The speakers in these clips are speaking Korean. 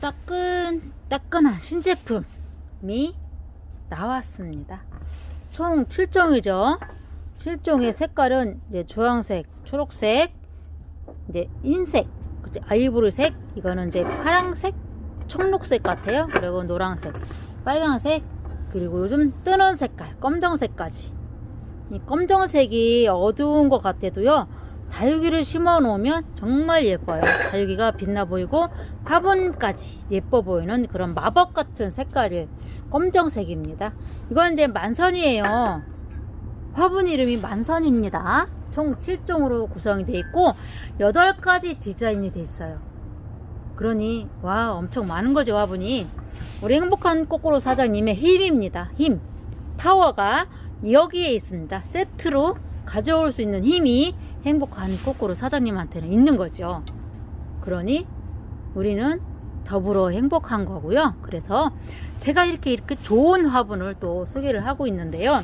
따끈 따끈한 신제품이 나왔습니다. 총 7종이죠. 7종의 색깔은 이제 주황색, 초록색, 이제 흰색, 아이보리색, 이거는 이제 파랑색, 청록색 같아요. 그리고 노란색, 빨강색, 그리고 요즘 뜨는 색깔, 검정색까지. 이 검정색이 어두운 것 같아도요. 다육이를 심어 놓으면 정말 예뻐요. 다육이가 빛나 보이고 화분까지 예뻐 보이는 그런 마법 같은 색깔이 검정색입니다. 이건 이제 만선이에요. 화분 이름이 만선입니다. 총 7종으로 구성이 되어 있고 8가지 디자인이 되어 있어요. 그러니 와 엄청 많은 거죠 화분이. 우리 행복한 꼬꼬로 사장님의 힘입니다. 힘. 파워가 여기에 있습니다. 세트로 가져올 수 있는 힘이 행복한 꼬꼬로 사장님한테는 있는 거죠. 그러니 우리는 더불어 행복한 거고요. 그래서 제가 이렇게 이렇게 좋은 화분을 또 소개를 하고 있는데요.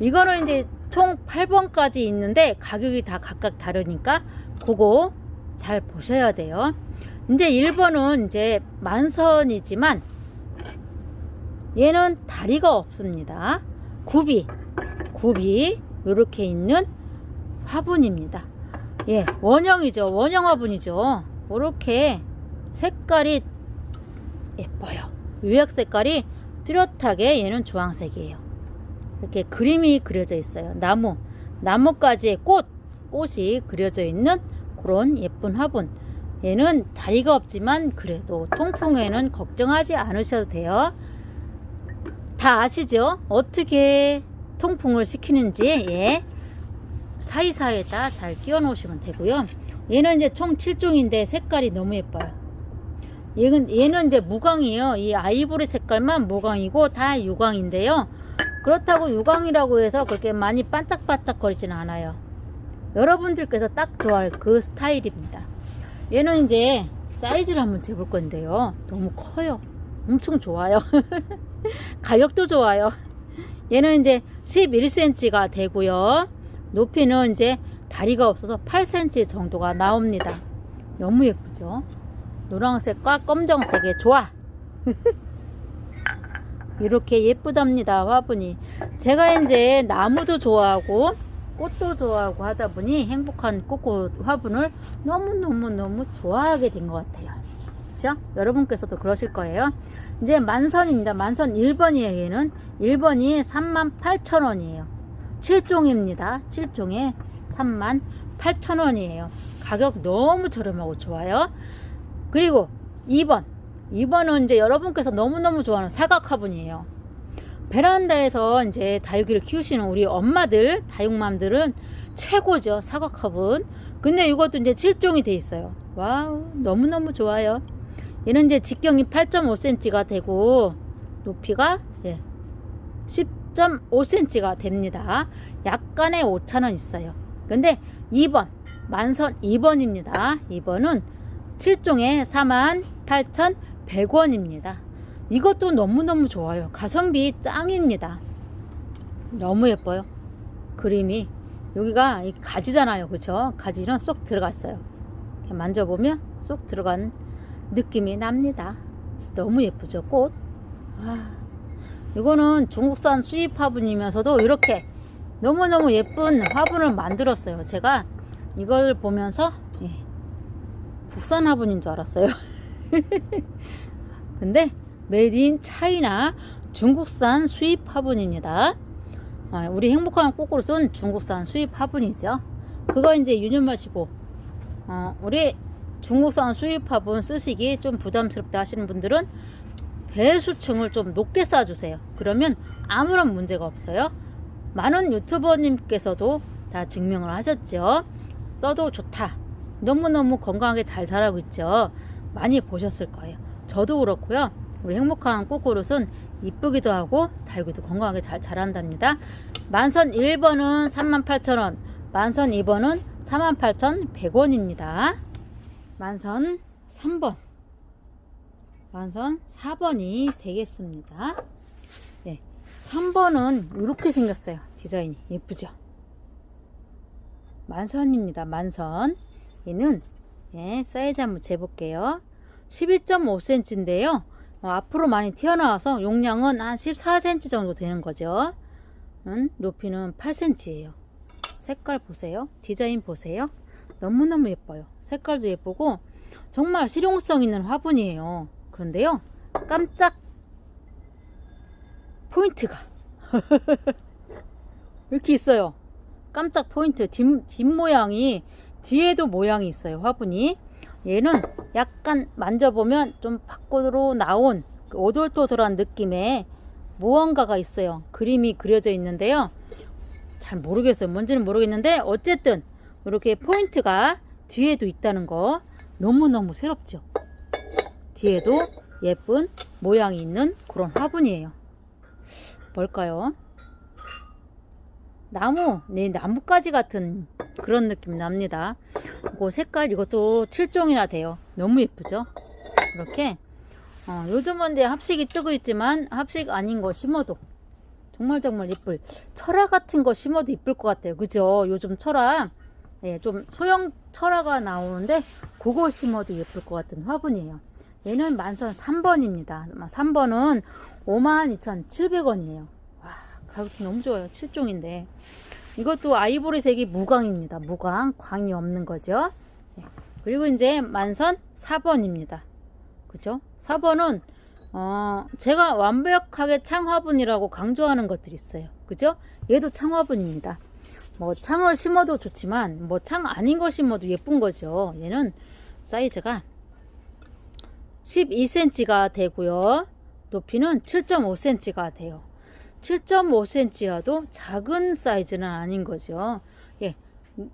이거는 이제 총 8번까지 있는데 가격이 다 각각 다르니까 그거 잘 보셔야 돼요. 이제 1번은 이제 만선이지만 얘는 다리가 없습니다. 굽이 굽이 이렇게 있는 화분입니다. 예, 원형이죠. 원형 화분이죠. 이렇게 색깔이 예뻐요. 유약 색깔이 뚜렷하게 얘는 주황색이에요. 이렇게 그림이 그려져 있어요. 나무, 나뭇가지의 꽃, 꽃이 그려져 있는 그런 예쁜 화분. 얘는 다리가 없지만 그래도 통풍에는 걱정하지 않으셔도 돼요. 다 아시죠? 어떻게 통풍을 시키는지 예. 사이사이에다 잘 끼워 놓으시면 되고요. 얘는 이제 총 7종인데 색깔이 너무 예뻐요. 얘는, 얘는 이제 무광이에요. 이 아이보리 색깔만 무광이고 다 유광인데요. 그렇다고 유광이라고 해서 그렇게 많이 반짝반짝 거리지는 않아요. 여러분들께서 딱 좋아할 그 스타일입니다. 얘는 이제 사이즈를 한번 재볼 건데요. 너무 커요. 엄청 좋아요. 가격도 좋아요. 얘는 이제 11cm가 되고요. 높이는 이제 다리가 없어서 8cm 정도가 나옵니다. 너무 예쁘죠? 노란색과 검정색의 조화. 이렇게 예쁘답니다. 화분이. 제가 이제 나무도 좋아하고 꽃도 좋아하고 하다 보니 행복한 꽃꽃 화분을 너무너무너무 좋아하게 된 것 같아요. 그죠? 여러분께서도 그러실 거예요. 이제 만선입니다. 만선 1번이에요. 얘는 1번이 38,000원이에요. 7종입니다. 7종에 38,000원이에요. 가격 너무 저렴하고 좋아요. 그리고 2번. 2번은 이제 여러분께서 너무너무 좋아하는 사각 화분이에요. 베란다에서 이제 다육이를 키우시는 우리 엄마들, 다육맘들은 최고죠. 사각 화분. 근데 이것도 이제 7종이 돼 있어요. 와우, 너무너무 좋아요. 얘는 이제 직경이 8.5cm가 되고 높이가 예, 10.5cm가 됩니다. 약간의 오차는 있어요. 근데 2번 만선 2번입니다. 2번은 7종에 48,100원입니다. 이것도 너무너무 좋아요. 가성비 짱입니다. 너무 예뻐요. 그림이 여기가 이 가지잖아요. 그쵸? 가지는 쏙 들어갔어요. 만져보면 쏙 들어간 느낌이 납니다. 너무 예쁘죠? 꽃. 아, 이거는 중국산 수입 화분이면서도 이렇게 너무너무 예쁜 화분을 만들었어요. 제가 이걸 보면서 예, 국산 화분인 줄 알았어요. 근데 메이드 인 차이나 중국산 수입 화분입니다. 아, 우리 행복한 꼬꼬로는 중국산 수입 화분이죠. 그거 이제 유념하시고 어, 우리 중국산 수입 화분 쓰시기 좀 부담스럽다 하시는 분들은 배수층을 좀 높게 쌓아주세요. 그러면 아무런 문제가 없어요. 많은 유튜버님께서도 다 증명을 하셨죠. 써도 좋다. 너무너무 건강하게 잘 자라고 있죠. 많이 보셨을 거예요. 저도 그렇고요. 우리 행복한 꼬꼬롯은 이쁘기도 하고 달기도 건강하게 잘 자란답니다. 만선 1번은 38,000원, 만선 2번은 48,100원입니다. 만선 3번, 만선 4번이 되겠습니다. 네, 3번은 이렇게 생겼어요. 디자인이 예쁘죠? 만선입니다. 만선. 얘는 예, 사이즈 한번 재볼게요. 12.5cm인데요. 어, 앞으로 많이 튀어나와서 용량은 한 14cm 정도 되는 거죠. 음, 높이는 8cm예요. 색깔 보세요. 디자인 보세요. 너무너무 예뻐요. 색깔도 예쁘고 정말 실용성 있는 화분이에요. 그런데요. 깜짝 포인트가 이렇게 있어요. 깜짝 포인트 뒷, 뒷모양이 뒤에도 모양이 있어요. 화분이 얘는 약간 만져보면 좀 밖으로 나온 그 오돌토돌한 느낌의 무언가가 있어요. 그림이 그려져 있는데요. 잘 모르겠어요. 뭔지는 모르겠는데 어쨌든 이렇게 포인트가 뒤에도 있다는 거 너무너무 새롭죠. 뒤에도 예쁜 모양이 있는 그런 화분이에요. 뭘까요? 나무, 네, 나뭇가지 같은 그런 느낌이 납니다. 그 색깔 이것도 7종이나 돼요. 너무 예쁘죠? 이렇게 어, 요즘은 이제 합식이 뜨고 있지만 합식 아닌 거 심어도 정말 정말 예쁠 철화 같은 거 심어도 예쁠 것 같아요. 그죠? 요즘 철화 예, 좀 소형 철화가 나오는데 그거 심어도 예쁠 것 같은 화분이에요. 얘는 만선 3번입니다. 3번은 52,700원이에요. 와, 가격이 너무 좋아요. 7종인데. 이것도 아이보리색이 무광입니다. 무광, 광이 없는 거죠. 예. 그리고 이제 만선 4번입니다. 그죠? 4번은 어, 제가 완벽하게 창화분이라고 강조하는 것들이 있어요. 그죠? 얘도 창화분입니다. 뭐 창을 심어도 좋지만 뭐 창 아닌 거 심어도 예쁜 거죠. 얘는 사이즈가 12cm가 되고요. 높이는 7.5cm가 돼요. 7.5cm여도 작은 사이즈는 아닌 거죠. 예.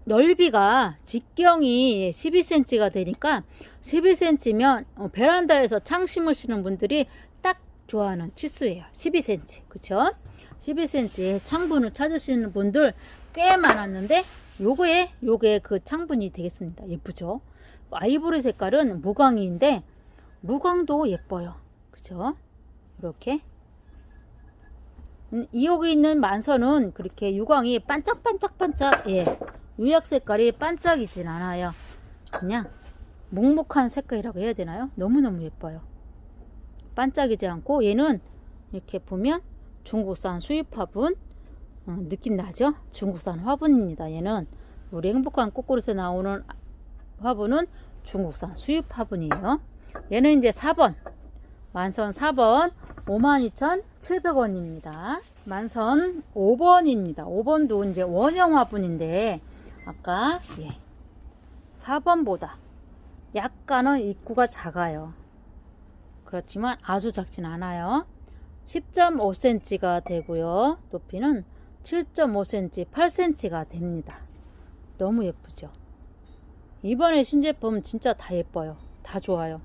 넓이가 직경이 12cm가 되니까 12cm면 어, 베란다에서 창 심으시는 분들이 딱 좋아하는 치수예요. 12cm. 그쵸? 12cm의 창분을 찾으시는 분들 꽤 많았는데 요거에 요게 그 창분이 되겠습니다. 예쁘죠? 아이보리 색깔은 무광인데 무광도 예뻐요. 그죠? 이렇게 음, 이 여기 있는 만선은 그렇게 유광이 반짝반짝반짝 예 유약 색깔이 반짝이진 않아요. 그냥 묵묵한 색깔이라고 해야 되나요? 너무너무 예뻐요. 반짝이지 않고 얘는 이렇게 보면 중국산 수입 화분 어, 느낌 나죠? 중국산 화분입니다. 얘는 우리 행복한 꼬꼬릿에 나오는 화분은 중국산 수입 화분이에요. 얘는 이제 4번 만선 4번 52,700원입니다. 만선 5번입니다. 5번도 이제 원형 화분인데 아까 예, 4번보다 약간은 입구가 작아요. 그렇지만 아주 작진 않아요. 10.5cm가 되고요. 높이는 7.5cm, 8cm가 됩니다. 너무 예쁘죠? 이번에 신제품 진짜 다 예뻐요. 다 좋아요.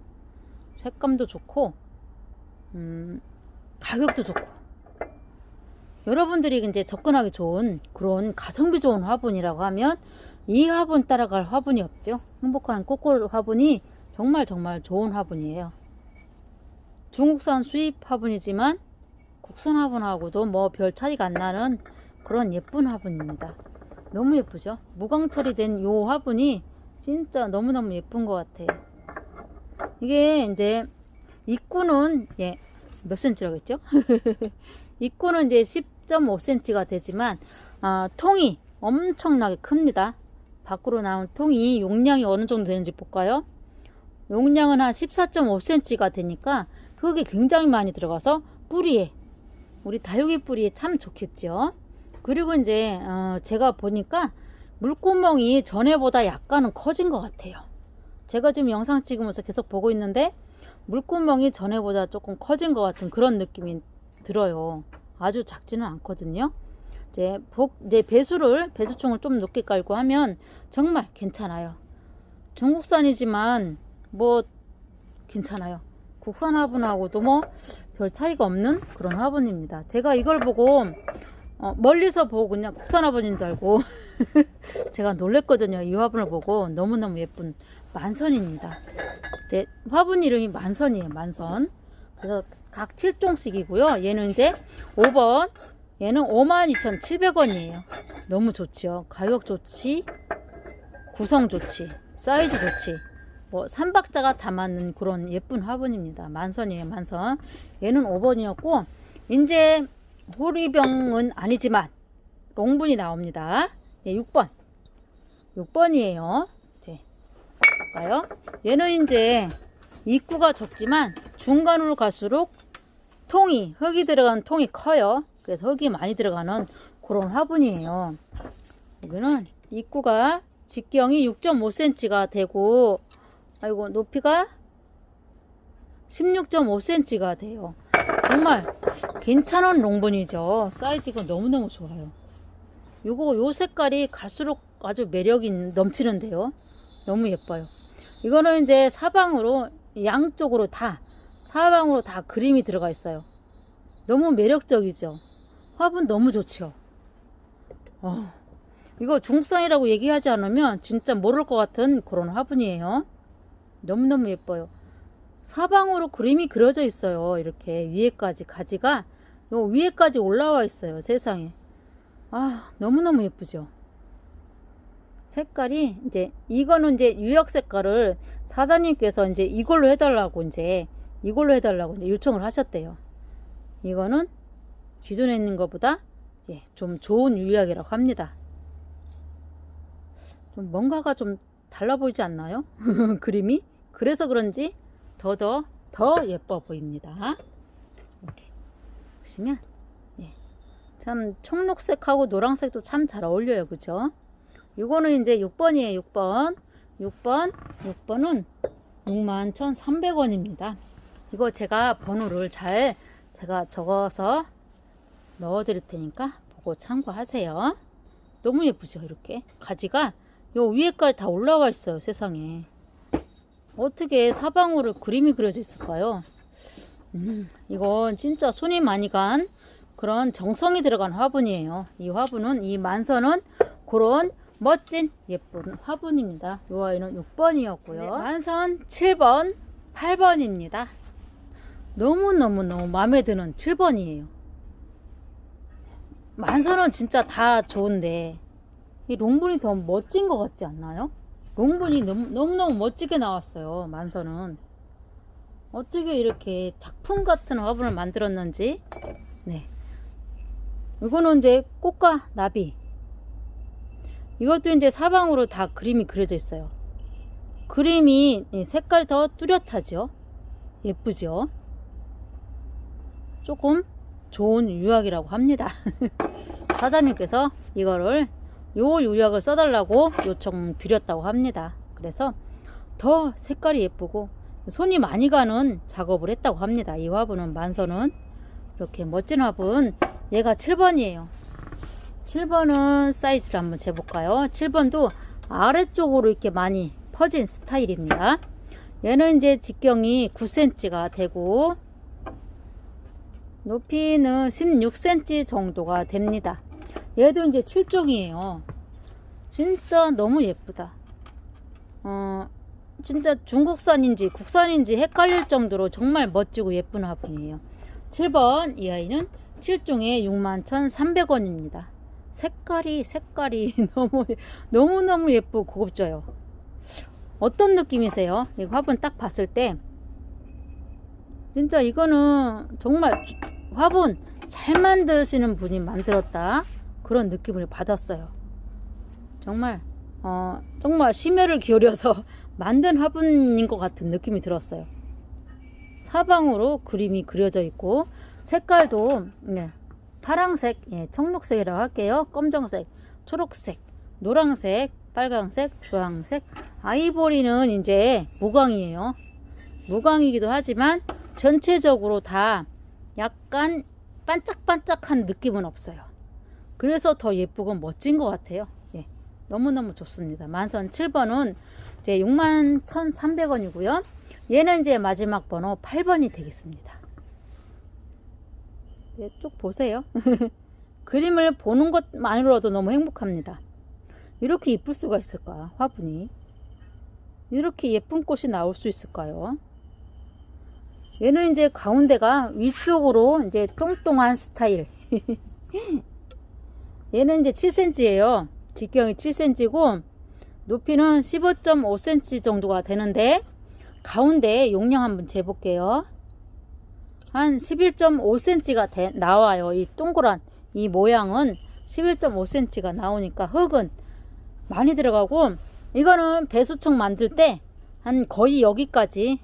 색감도 좋고, 음, 가격도 좋고. 여러분들이 이제 접근하기 좋은 그런 가성비 좋은 화분이라고 하면 이 화분 따라갈 화분이 없죠. 행복한 꼬꼬 화분이 정말 정말 좋은 화분이에요. 중국산 수입 화분이지만 국산 화분하고도 뭐 별 차이가 안 나는 그런 예쁜 화분입니다. 너무 예쁘죠? 무광 처리된 요 화분이 진짜 너무너무 예쁜 것 같아요. 이게 이제 입구는 예, 몇 센치라고 했죠? 입구는 이제 10.5cm가 되지만 아, 통이 엄청나게 큽니다. 밖으로 나온 통이 용량이 어느 정도 되는지 볼까요? 용량은 한 14.5cm가 되니까 그게 굉장히 많이 들어가서 뿌리에 우리 다육이 뿌리에 참 좋겠죠. 그리고 이제 어, 제가 보니까 물구멍이 전에보다 약간은 커진 것 같아요. 제가 지금 영상 찍으면서 계속 보고 있는데 물구멍이 전에보다 조금 커진 것 같은 그런 느낌이 들어요. 아주 작지는 않거든요. 이제 복, 이제 배수를 배수총을 좀 높게 깔고 하면 정말 괜찮아요. 중국산이지만 뭐 괜찮아요. 국산 화분하고도 뭐 별 차이가 없는 그런 화분입니다. 제가 이걸 보고 어, 멀리서 보고 그냥 국산 화분인 줄 알고 제가 놀랬거든요. 이 화분을 보고 너무너무 예쁜 만선입니다. 네, 화분 이름이 만선이에요. 만선. 그래서 각 7종씩이고요. 얘는 이제 5번. 얘는 52,700원이에요. 너무 좋죠. 가격 좋지. 구성 좋지. 사이즈 좋지. 뭐 삼박자가 담았는 그런 예쁜 화분입니다. 만선이에요, 만선. 얘는 5번이었고 이제 호리병은 아니지만 롱분이 나옵니다. 네, 6번. 6번이에요. 네. 볼까요? 얘는 이제 입구가 적지만 중간으로 갈수록 통이 흙이 들어간 통이 커요. 그래서 흙이 많이 들어가는 그런 화분이에요. 여기는 입구가 직경이 6.5cm가 되고 아이고 높이가 16.5cm가 돼요. 정말 괜찮은 롱분이죠. 사이즈가 너무너무 좋아요. 요거 요 색깔이 갈수록 아주 매력이 넘치는데요. 너무 예뻐요. 이거는 이제 사방으로 양쪽으로 다 사방으로 다 그림이 들어가 있어요. 너무 매력적이죠. 화분 너무 좋죠. 어, 이거 중성이라고 얘기하지 않으면 진짜 모를 것 같은 그런 화분이에요. 너무너무 예뻐요. 사방으로 그림이 그려져 있어요. 이렇게 위에까지 가지가 요 위에까지 올라와 있어요. 세상에. 아, 너무너무 예쁘죠. 색깔이 이제 이거는 이제 유역 색깔을 사장님께서 이제 이걸로 해달라고 이제 이걸로 해달라고 이제 요청을 하셨대요. 이거는 기존에 있는 것보다 예, 좀 좋은 유약이라고 합니다. 좀 뭔가가 좀 달라 보이지 않나요? 그림이? 그래서 그런지 더더 더 예뻐 보입니다. 이렇게 보시면 예, 참 청록색하고 노란색도 참 잘 어울려요, 그죠? 이거는 이제 6번이에요, 6번. 6번, 6번은 61,300원입니다. 이거 제가 번호를 잘 제가 적어서 넣어 드릴 테니까 보고 참고하세요. 너무 예쁘죠, 이렇게. 가지가 요 위에까지 다 올라와 있어요, 세상에. 어떻게 사방으로 그림이 그려져 있을까요? 음, 이건 진짜 손이 많이 간 그런 정성이 들어간 화분이에요. 이 화분은, 이 만선은 그런 멋진 예쁜 화분입니다. 이 아이는 6번이었고요. 만선 7번, 8번입니다. 너무너무너무 마음에 드는 7번이에요. 만선은 진짜 다 좋은데 이 롱분이 더 멋진 것 같지 않나요? 너무, 너무너무 멋지게 나왔어요. 만선은. 어떻게 이렇게 작품 같은 화분을 만들었는지. 네. 이거는 이제 꽃과 나비. 이것도 이제 사방으로 다 그림이 그려져 있어요. 그림이 색깔 더 뚜렷하죠. 예쁘죠. 조금 좋은 유약이라고 합니다. 사장님께서 이거를 요 유약을 써달라고 요청 드렸다고 합니다. 그래서 더 색깔이 예쁘고 손이 많이 가는 작업을 했다고 합니다. 이 화분은 만선은 이렇게 멋진 화분 얘가 7번이에요. 7번은 사이즈를 한번 재볼까요? 7번도 아래쪽으로 이렇게 많이 퍼진 스타일입니다. 얘는 이제 직경이 9cm가 되고 높이는 16cm 정도가 됩니다. 얘도 이제 7종이에요. 진짜 너무 예쁘다. 어, 진짜 중국산인지 국산인지 헷갈릴 정도로 정말 멋지고 예쁜 화분이에요. 7번 이 아이는 7종에 61,300원입니다. 색깔이 색깔이 너무 너무너무 예쁘고 고급져요. 어떤 느낌이세요? 이 화분 딱 봤을 때 진짜 이거는 정말 화분 잘 만드시는 분이 만들었다 그런 느낌을 받았어요. 정말 어, 정말 심혈을 기울여서 만든 화분인 것 같은 느낌이 들었어요. 사방으로 그림이 그려져 있고 색깔도 네, 파랑색, 예, 청록색이라고 할게요. 검정색, 초록색, 노란색, 빨강색, 주황색. 아이보리는 이제 무광이에요. 무광이기도 하지만 전체적으로 다 약간 반짝반짝한 느낌은 없어요. 그래서 더 예쁘고 멋진 것 같아요. 예, 너무너무 좋습니다. 만선 7번은 이제 61,300원이고요. 얘는 이제 마지막 번호 8번이 되겠습니다. 네, 쭉 보세요. 그림을 보는 것만으로도 너무 행복합니다. 이렇게 이쁠 수가 있을까? 화분이. 이렇게 예쁜 꽃이 나올 수 있을까요? 얘는 이제 가운데가 위쪽으로 이제 똥똥한 스타일. 얘는 이제 7cm예요. 직경이 7cm고 높이는 15.5cm 정도가 되는데 가운데 용량 한번 재볼게요. 한 11.5cm가 돼, 나와요. 이 동그란 이 모양은 11.5cm가 나오니까 흙은 많이 들어가고 이거는 배수청 만들 때 한 거의 여기까지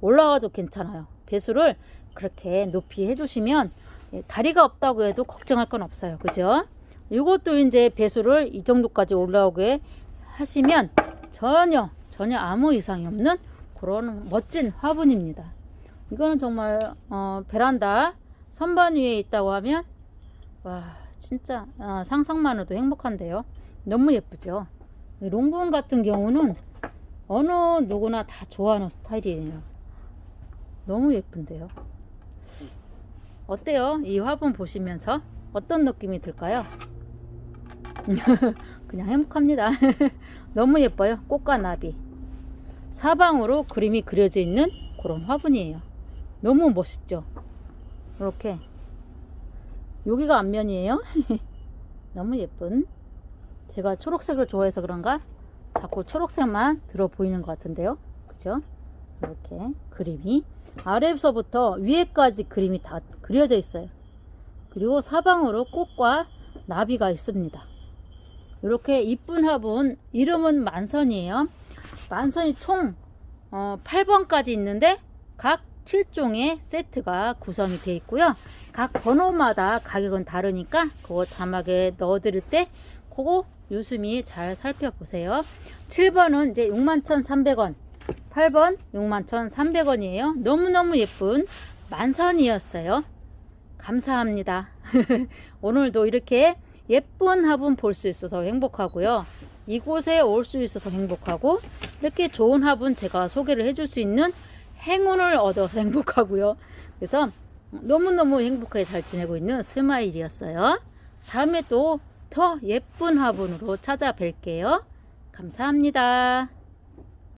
올라가도 괜찮아요. 배수를 그렇게 높이 해주시면 예, 다리가 없다고 해도 걱정할 건 없어요. 그죠? 이것도 이제 배수를 이 정도까지 올라오게 하시면 전혀 전혀 아무 이상이 없는 그런 멋진 화분입니다. 이거는 정말 어, 베란다 선반 위에 있다고 하면 와 진짜 어, 상상만 해도 행복한데요. 너무 예쁘죠. 이 롱분 같은 경우는 어느 누구나 다 좋아하는 스타일이에요. 너무 예쁜데요. 어때요? 이 화분 보시면서 어떤 느낌이 들까요? 그냥 행복합니다. 너무 예뻐요. 꽃과 나비. 사방으로 그림이 그려져 있는 그런 화분이에요. 너무 멋있죠? 이렇게. 여기가 앞면이에요. 너무 예쁜. 제가 초록색을 좋아해서 그런가? 자꾸 초록색만 들어 보이는 것 같은데요. 그죠? 이렇게 그림이 아래에서부터 위에까지 그림이 다 그려져 있어요. 그리고 사방으로 꽃과 나비가 있습니다. 이렇게 이쁜 화분 이름은 만선이에요. 만선이 총 어, 8번까지 있는데 각 7종의 세트가 구성이 되어 있고요. 각 번호마다 가격은 다르니까 그거 자막에 넣어드릴 때 그거 유심히 잘 살펴보세요. 7번은 이제 61,300원, 8번 61,300원이에요. 너무너무 예쁜 만선이었어요. 감사합니다. 오늘도 이렇게 예쁜 화분 볼 수 있어서 행복하고요. 이곳에 올 수 있어서 행복하고 이렇게 좋은 화분 제가 소개를 해줄 수 있는 행운을 얻어서 행복하고요. 그래서 너무너무 행복하게 잘 지내고 있는 스마일이었어요. 다음에 또 더 예쁜 화분으로 찾아뵐게요. 감사합니다.